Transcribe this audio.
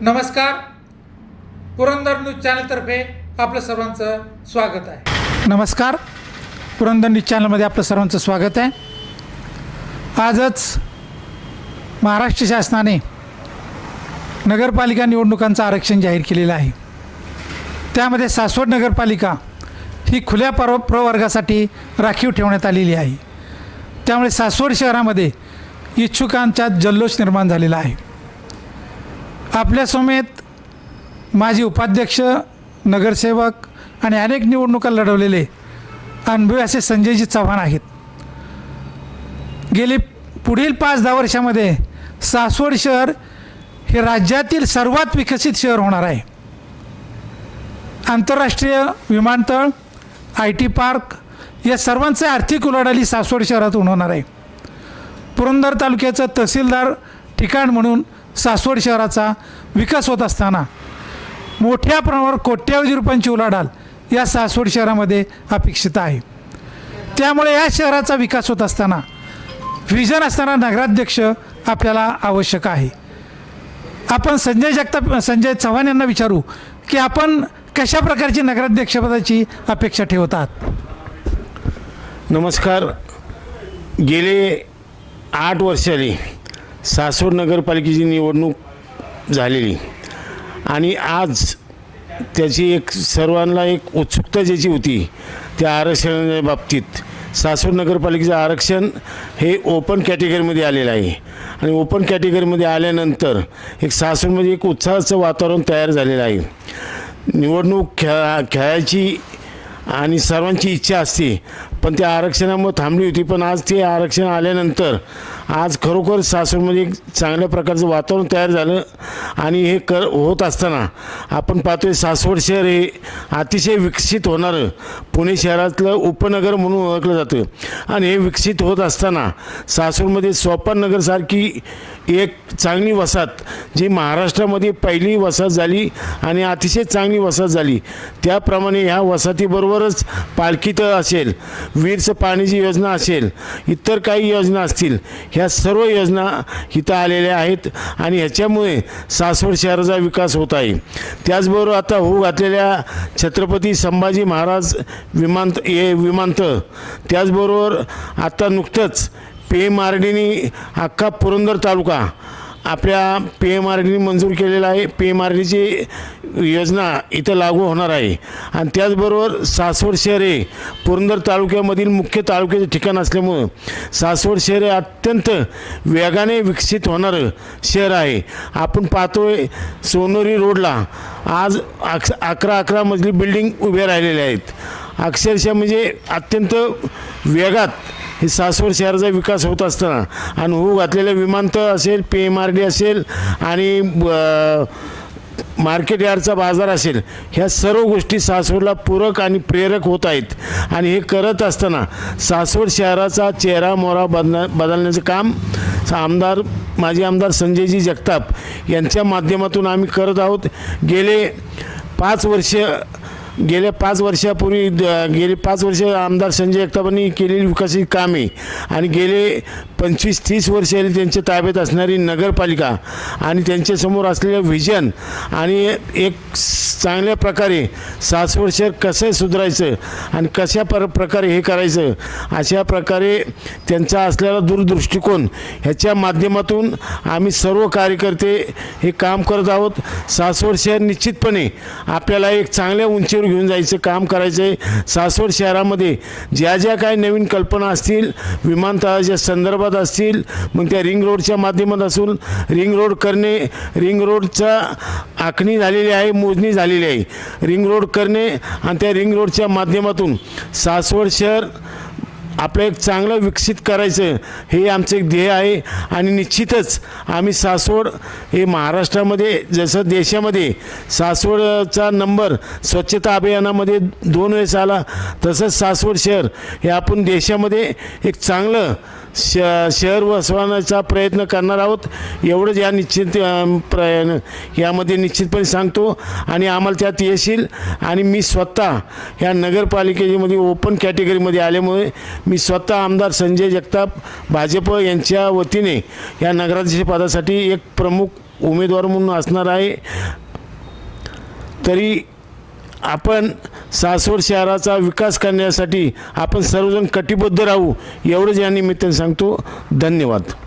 नमस्कार. पुरंदर न्यूज चॅनलतर्फे आपलं सर्वांचं स्वागत आहे. नमस्कार. पुरंदर न्यूज चॅनलमध्ये आपलं सर्वांचं स्वागत आहे. आजच महाराष्ट्र शासनाने नगरपालिका निवडणुकांचं आरक्षण जाहीर केलेलं आहे. त्यामध्ये सासवड नगरपालिका ही खुल्या पर प्रवर्गासाठी राखीव ठेवण्यात आलेली आहे. त्यामुळे सासवड शहरामध्ये इच्छुकांचा जल्लोष निर्माण झालेला आहे. आपल्या समेत माजी उपाध्यक्ष नगरसेवक आणि अनेक निवडणुका लढवलेले अनुभवी असे संजयजी चव्हाण आहेत. गेली पुढील पाच दहा वर्षामध्ये सासवड शहर हे राज्यातील सर्वात विकसित शहर होणार आहे. आंतरराष्ट्रीय विमानतळ आय टी पार्क या सर्वांचे आर्थिक उलाढाली सासवड शहरातून होणार आहे. पुरंदर तालुक्याचं तहसीलदार ठिकाण म्हणून सासवड शहराचा विकास होत असताना मोठ्या प्रमाणावर कोट्यावधी रुपयांची उलाढाल या सासवड शहरामध्ये अपेक्षित आहे. त्यामुळे या शहराचा विकास होत असताना व्हिजन असताना नगराध्यक्ष आपल्याला आवश्यक आहे. आपण संजय जगताप संजय चव्हाण यांना विचारू की आपण कशा प्रकारची नगराध्यक्षपदाची अपेक्षा ठेवतात नमस्कार. गेले आठ वर्षाली सासवड नगरपालिकेची निवडणूक झालेली. आणि आज त्याची एक सर्वांना एक उत्सुकता ज्याची होती त्या आरक्षणाच्या बाबतीत. सासवड नगरपालिकेचं आरक्षण हे ओपन कॅटेगरीमध्ये आलेलं आहे. आणि ओपन कॅटेगरीमध्ये आल्यानंतर एक सासवडमध्ये एक उत्साहाचं वातावरण तयार झालेलं आहे. निवडणूक खेळा खेळायची आणि सर्वांची इच्छा असते पण त्या आरक्षणामुळे थांबली होती. पण आज ते आरक्षण आल्यानंतर आज खरोखर सासूरमध्ये एक चांगल्या प्रकारचं वातावरण तयार झालं आणि हे कर होत असताना आपण पाहतोय सासवड शहर हे अतिशय विकसित होणारं. पुणे शहरातलं उपनगर म्हणून ओळखलं जातं. आणि हे विकसित होत असताना सासूरमध्ये सोपाननगरसारखी एक चांगली वसाहत जी महाराष्ट्रामध्ये पहिली वसाहत झाली आणि अतिशय चांगली वसाहत झाली. त्याप्रमाणे ह्या वसाहतीबरोबरच पालखीत असेल. वीरचं पाणीची योजना असेल इतर काही योजना असतील ह्या सर्व योजना इथं आलेल्या आहेत आणि ह्याच्यामुळे सासवड शहराचा विकास होत आहे. त्याचबरोबर आता होऊ घातलेल्या छत्रपती संभाजी महाराज विमानत हे विमानतळ त्याचबरोबर आता नुकतंच पी एम आर डीनी अख्खा पुरंदर तालुका आपल्या पी एम आर डीने मंजूर केलेला आहे. पी एम आर डीची योजना इथं लागू होणार आहे. आणि त्याचबरोबर सासवड शहर हे पुरंदर तालुक्यामधील मुख्य तालुक्याचे ठिकाण असल्यामुळं सासवड शहर हे अत्यंत वेगाने विकसित होणारं शहर आहे. आपण पाहतोय सोनोरी रोडला आज अक अकरा अकरा मजली बिल्डिंग उभ्या राहिलेल्या आहेत. अक्षरशः म्हणजे अत्यंत वेगात हे सासवड शहराचा विकास होत असताना आणि होऊ घातलेलं विमानतळ असेल पी एम आर डी असेल आणि ब- मार्केट यार्डचा बाजार असेल ह्या सर्व गोष्टी सासवडला पूरक आणि प्रेरक होत आहेत. आणि हे करत असताना सासवड शहराचा चेहरा मोहरा बदना बदलण्याचं काम आमदार माजी आमदार संजयजी जगताप यांच्या माध्यमातून आम्ही करत आहोत. गेले पाच वर्ष गेल्या पाच वर्षापूर्वी द- गेले पाच वर्ष आमदार संजय जगतापांनी केलेली विकासित कामे आणि गेले पंचवीस तीस वर्षे त्यांच्या ताब्यात असणारी नगरपालिका आणि त्यांच्यासमोर असलेलं व्हिजन आणि एक चांगल्या प्रकारे सासवड शहर कसं सुधारायचं आणि कशा पर प्रकारे हे करायचं अशा प्रकारे त्यांचा असलेला दूरदृष्टिकोन ह्याच्या माध्यमातून आम्ही सर्व कार्यकर्ते हे काम करत आहोत. सासवड शहर निश्चितपणे आपल्याला एक चांगल्या उंचीवर घेऊन जायचं काम करायचं आहे सासवड शहरामध्ये ज्या ज्या काही नवीन कल्पना असतील विमानतळाच्या संदर्भात असतील मग त्या रिंग रोडच्या माध्यमात असून रिंग रोड करणे रिंग रोडचा आखणी झालेली आहे मोजणी झालेली आहे. रिंग रोड करणे आणि त्या रिंग रोडच्या माध्यमातून सासवड शहर आपलं एक चांगलं विकसित करायचं हे आमचं एक ध्येय आहे. आणि निश्चितच आम्ही सासवड हे महाराष्ट्रामध्ये जसं देशामध्ये सासवडचा नंबर स्वच्छता अभियानामध्ये दोन वेळेस आला तसंच सासवड शहर हे आपण देशामध्ये एक चांगलं श शहर वसवण्याचा प्रयत्न करणार आहोत. एवढंच या निश्चित प्र यामध्ये निश्चितपणे सांगतो. आणि आम्हाला त्यात येशील. आणि मी स्वतः ह्या नगरपालिकेमध्ये ओपन कॅटेगरीमध्ये आल्यामुळे मी स्वतः आमदार संजय जगताप भाजप यांच्या वतीने या नगराध्यक्ष पदासाठी एक प्रमुख उमेदवार म्हणून असणार आहे. तरी आपण सासवड शहराचा विकास करण्यासाठी आपण सर्वजण कटिबद्ध राहू एवढंच या निमित्ताने सांगतो. धन्यवाद.